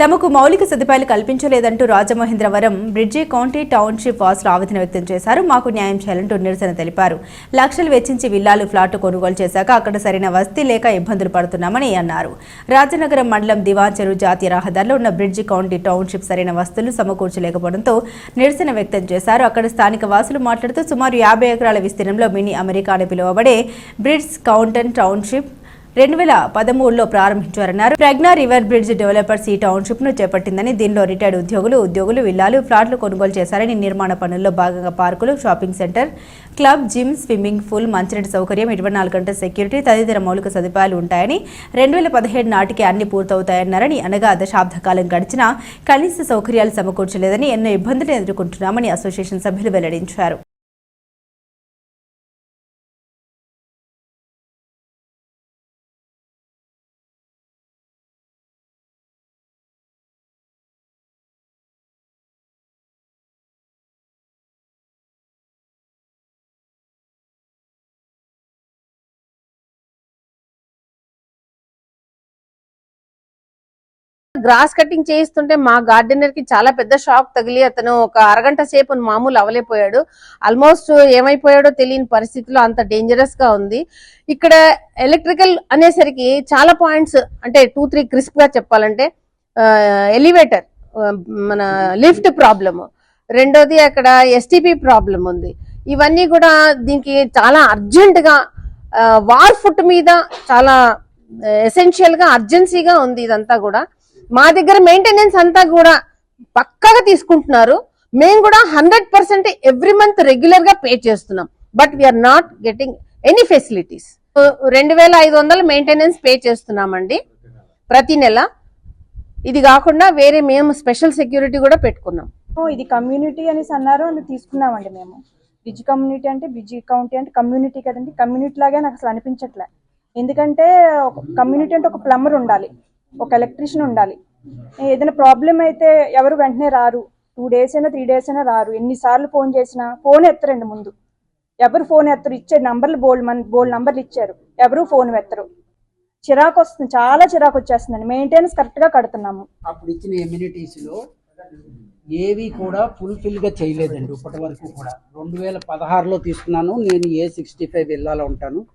తమకు మౌలిక సదుపాయాలు కల్పించలేదంటూ రాజమహేంద్రవరం బ్రిడ్జి కౌంటీ టౌన్షిప్ వాసులు ఆవేదన వ్యక్తం చేశారు. మాకు న్యాయం చేయాలంటూ నిరసన తెలిపారు. లక్షలు వెచ్చించి విల్లాలు ఫ్లాట్ కొనుగోలు చేశాక అక్కడ సరైన వస్తీ లేక ఇబ్బందులు పడుతున్నామని అన్నారు. రాజనగరం మండలం దివాచెరు జాతీయ రహదారిలో ఉన్న బ్రిడ్జి కౌంటీ టౌన్షిప్ సరైన వస్తువులు సమకూర్చలేకపోవడంతో నిరసన వ్యక్తం చేశారు. అక్కడ స్థానిక వాసులు మాట్లాడుతూ సుమారు యాభై ఎకరాల విస్తీర్ణంలో మినీ అమెరికా అని పిలువబడే బ్రిడ్జ్ కౌంటన్ టౌన్షిప్ రెండు వేల పదమూడులో ప్రారంభించారన్నారు. ప్రజ్ఞా రివర్ బ్రిడ్జ్ డెవలపర్స్ ఈ టౌన్షిప్ను చేపట్టిందని దీనిలో రిటైర్డ్ ఉద్యోగులు ఉద్యోగులు విల్లాలు ఫ్లాట్లు కొనుగోలు చేశారని నిర్మాణ పనుల్లో భాగంగా పార్కులు shopping centre club gym swimming pool మంచినీటి సౌకర్యం ఇరవై నాలుగు గంటల సెక్యూరిటీ తదితర మౌలిక సదుపాయాలు ఉంటాయని రెండు వేల పదిహేడు నాటికి అన్ని పూర్తవుతాయన్నారని అనగా దశాబ్ద కాలం గడిచినా కనీస సౌకర్యాలు సమకూర్చలేదని ఎన్నో ఇబ్బందులు ఎదుర్కొంటున్నామని అసోసియేషన్ సభ్యులు వెల్లడించారు. గ్రాస్ కటింగ్ చేయిస్తుంటే మా గార్డెనర్కి చాలా పెద్ద షాక్ తగిలి అతను ఒక అరగంట సేపు మామూలు అవలేపోయాడు ఆల్మోస్ట్ ఏమైపోయాడో తెలియని పరిస్థితిలో అంత డేంజరస్గా ఉంది. ఇక్కడ ఎలక్ట్రికల్ అనేసరికి చాలా పాయింట్స్ అంటే టూ త్రీ క్రిస్ప్గా చెప్పాలంటే ఎలివేటర్ మన లిఫ్ట్ ప్రాబ్లమ్ రెండోది అక్కడ ఎస్టిపి ప్రాబ్లం ఉంది. ఇవన్నీ కూడా దీనికి చాలా అర్జెంట్గా వార్ ఫుట్ మీద చాలా ఎసెన్షియల్గా అర్జెన్సీగా ఉంది ఇదంతా కూడా. మా దగ్గర మెయింటెనెన్స్ అంతా కూడా పక్కాగా తీసుకుంటున్నారు. మేము కూడా హండ్రెడ్ పర్సెంట్ ఎవ్రీ మంత్ రెగ్యులర్గా పే చేస్తున్నాం. But we are not getting any facilities రెండు వేల ఐదు వందలు మెయింటెనెన్స్ పే చేస్తున్నామండి. ప్రతి నెల. ఇది కాకుండా వేరే మేము స్పెషల్ సెక్యూరిటీ కూడా పెట్టుకున్నాం. ఇది కమ్యూనిటీ అనేసి అన్నారు అని తీసుకున్నామండి మేము. బిజీ కమ్యూనిటీ అంటే బిజీ కౌంటీ అంటే కమ్యూనిటీ కదండి. కమ్యూనిటీ లాగే నాకు అసలు అనిపించట్లే. ఎందుకంటే ఒక కమ్యూనిటీ అంటే ఒక ప్లంబర్ ఉండాలి. ఒక ఎలక్ట్రీషియన్ ఉండాలి. ఏదైనా ప్రాబ్లం అయితే ఎవరు వెంటనే రారు. టూ డేస్ అయినా త్రీ డేస్ అయినా రారు. ఎన్నిసార్లు ఫోన్ చేసినా ఫోన్ ఎత్తరండి ముందు. ఎవరు ఫోన్ ఎత్తరు. ఇచ్చే నంబర్లు బోల్ మన బోల్ నంబర్లు ఇచ్చారు. ఎవరు ఫోన్ ఎత్తరు. చిరాకు వస్తుంది. చాలా చిరాకు వచ్చేస్తుందండి. మెయింటెనెన్స్ కరెక్ట్గా కడుతున్నాము. అప్పుడు ఇచ్చిన ఎమ్యూనిటీస్లో ఏవి కూడా ఫుల్ఫిల్గా చేయలేదండి ఇప్పటి వరకు కూడా. రెండు వేల పదహారులో తీసుకున్నాను. నేను ఏ సిక్స్టీ ఫైవ్ వెళ్ళాలో ఉంటాను.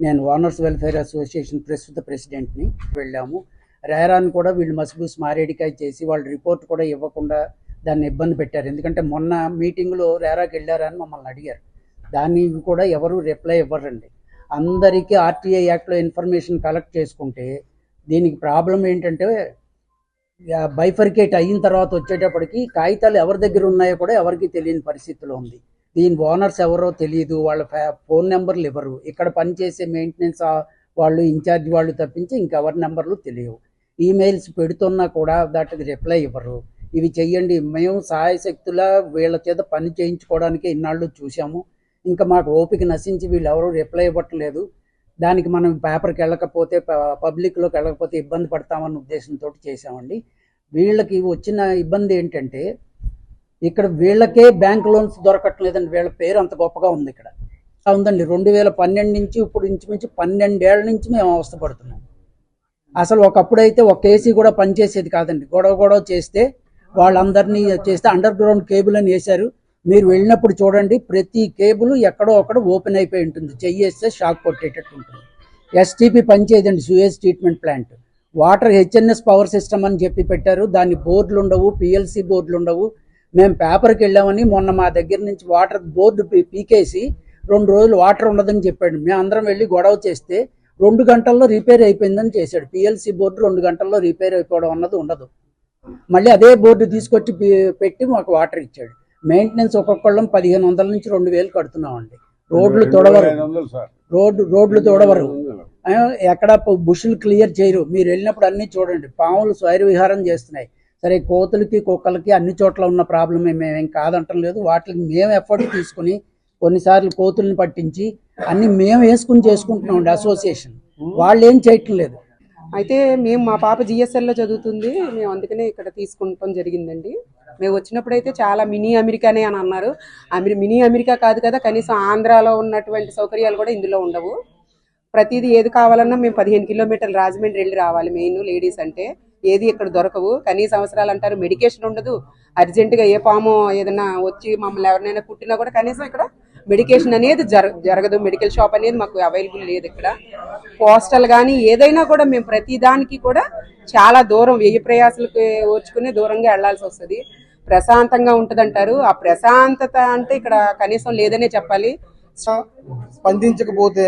నేను ఓనర్స్ వెల్ఫేర్ అసోసియేషన్ ప్రస్తుత ప్రెసిడెంట్ని వెళ్ళాము. రేరాన్ కూడా వీళ్ళు మసిబూస్ మారేడికాయ చేసి వాళ్ళు రిపోర్ట్ కూడా ఇవ్వకుండా దాన్ని ఇబ్బంది పెట్టారు. ఎందుకంటే మొన్న మీటింగ్లో రేరాకి వెళ్ళారని మమ్మల్ని అడిగారు. దానికి కూడా ఎవరు రిప్లై ఇవ్వరండి. అందరికీ ఆర్టీఐ యాక్ట్లో ఇన్ఫర్మేషన్ కలెక్ట్ చేసుకుంటే దీనికి ప్రాబ్లం ఏంటంటే బైఫర్కేట్ అయిన తర్వాత వచ్చేటప్పటికి కాగితాలు ఎవరి దగ్గర ఉన్నాయో కూడా ఎవరికి తెలియని పరిస్థితిలో ఉంది. దీని ఓనర్స్ ఎవరో తెలియదు వాళ్ళ ఫోన్ నెంబర్లు ఇవ్వరు. ఇక్కడ పనిచేసే మెయింటెనెన్స్ వాళ్ళు ఇన్ఛార్జ్ వాళ్ళు తప్పించి ఇంకెవరి నెంబర్లు తెలియవు. ఈమెయిల్స్ పెడుతున్నా కూడా దాటికి రిప్లై ఇవ్వరు. ఇవి చెయ్యండి. మేము సహాయశక్తుల వీళ్ళ చేత పని చేయించుకోవడానికి ఇన్నాళ్ళు చూసాము ఇంకా మాకు ఓపిక నశించి వీళ్ళు ఎవరు రిప్లై ఇవ్వట్లేదు. దానికి మనం పేపర్కి వెళ్ళకపోతే ప- పబ్లిక్లోకి వెళ్ళకపోతే ఇబ్బంది పడతామన్న ఉద్దేశంతో చేసామండి వీళ్ళకి వచ్చిన ఇబ్బంది ఏంటంటే ఇక్కడ వీళ్ళకే బ్యాంక్ లోన్స్ దొరకట్లేదండి. వీళ్ళ పేరు అంత గొప్పగా ఉంది ఇక్కడ. ఉందండి. రెండు వేల పన్నెండు నుంచి ఇప్పుడు ఇంచుమించు పన్నెండేళ్ళ నుంచి మేము అవస్థపడుతున్నాం. అసలు ఒకప్పుడు అయితే ఒక ఏసీ కూడా పనిచేసేది కాదండి. గొడవ గొడవ చేస్తే వాళ్ళందరినీ చేస్తే అండర్ గ్రౌండ్ కేబుల్ అని వేశారు. మీరు వెళ్ళినప్పుడు చూడండి ప్రతి కేబుల్ ఎక్కడో అక్కడ ఓపెన్ అయిపోయి ఉంటుంది. చెయ్యేస్తే షాక్ కొట్టేటట్టు ఉంటుంది. STP పనిచేయదండి sewage treatment plant water HNS power system అని చెప్పి పెట్టారు. దాని బోర్డులు ఉండవు పిఎల్సి బోర్డులు ఉండవు. మేము పేపర్కి వెళ్ళామని మొన్న మా దగ్గర నుంచి వాటర్ బోర్డు పీకేసి రెండు రోజులు వాటర్ ఉండదని చెప్పాడు. మేము అందరం వెళ్ళి గొడవ చేస్తే రెండు గంటల్లో రిపేర్ అయిపోయిందని చేశాడు. పిఎల్సి బోర్డు రెండు గంటల్లో రిపేర్ అయిపోవడం అన్నది ఉండదు. మళ్ళీ అదే బోర్డు తీసుకొచ్చి పెట్టి మాకు వాటర్ ఇచ్చాడు. మెయింటెనెన్స్ ఒక్కొక్కళ్ళం పదిహేను వందల నుంచి రెండు వేలు కడుతున్నామండి. రోడ్లు తొడవరు. రోడ్డు రోడ్లు తోడవరు. ఎక్కడ బుషులు క్లియర్ చేయరు. మీరు వెళ్ళినప్పుడు అన్ని చూడండి. పాములు స్వైర విహారం చేస్తున్నాయి. సరే కోతులకి కుక్కలకి అన్ని చోట్ల ఉన్న ప్రాబ్లమే. మేమేం కాదంటం లేదు. వాటికి మేము ఎఫర్ట్ తీసుకుని కొన్నిసార్లు కోతుల్ని పట్టించి అన్ని మేము వేసుకుని చేసుకుంటున్నాం అసోసియేషన్. వాళ్ళు ఏం చేయటం లేదు. అయితే మేము మా పాప జిఎస్ఎల్లో చదువుతుంది. మేము అందుకనే ఇక్కడ తీసుకుంటాం జరిగిందండి. మేము వచ్చినప్పుడు అయితే చాలా మినీ అమెరికానే అని అన్నారు. అమెరి మినీ అమెరికా కాదు కదా కనీసం ఆంధ్రాలో ఉన్నటువంటి సౌకర్యాలు కూడా ఇందులో ఉండవు. ప్రతిదీ ఏది కావాలన్నా మేము పదిహేను కిలోమీటర్లు రాజమండ్రి వెళ్ళి రావాలి. మెయిన్ లేడీస్ అంటే ఏది ఇక్కడ దొరకవు. కనీస అవసరాలు అంటారు మెడికేషన్ ఉండదు. అర్జెంటుగా ఏ పాము ఏదైనా వచ్చి మమ్మల్ని ఎవరినైనా కుట్టినా కూడా కనీసం ఇక్కడ మెడికేషన్ అనేది జర జరగదు. మెడికల్ షాప్ అనేది మాకు అవైలబుల్ లేదు ఇక్కడ. పోస్టల్ కానీ ఏదైనా కూడా మేము ప్రతి దానికి కూడా చాలా దూరం వెయ్యి ప్రయాసాలకు ఓచుకునే దూరంగా వెళ్ళాల్సి వస్తుంది. ప్రశాంతంగా ఉంటదంటారు. ఆ ప్రశాంతత అంటే ఇక్కడ కనీసం లేదనే చెప్పాలి. స్పందించకపోతే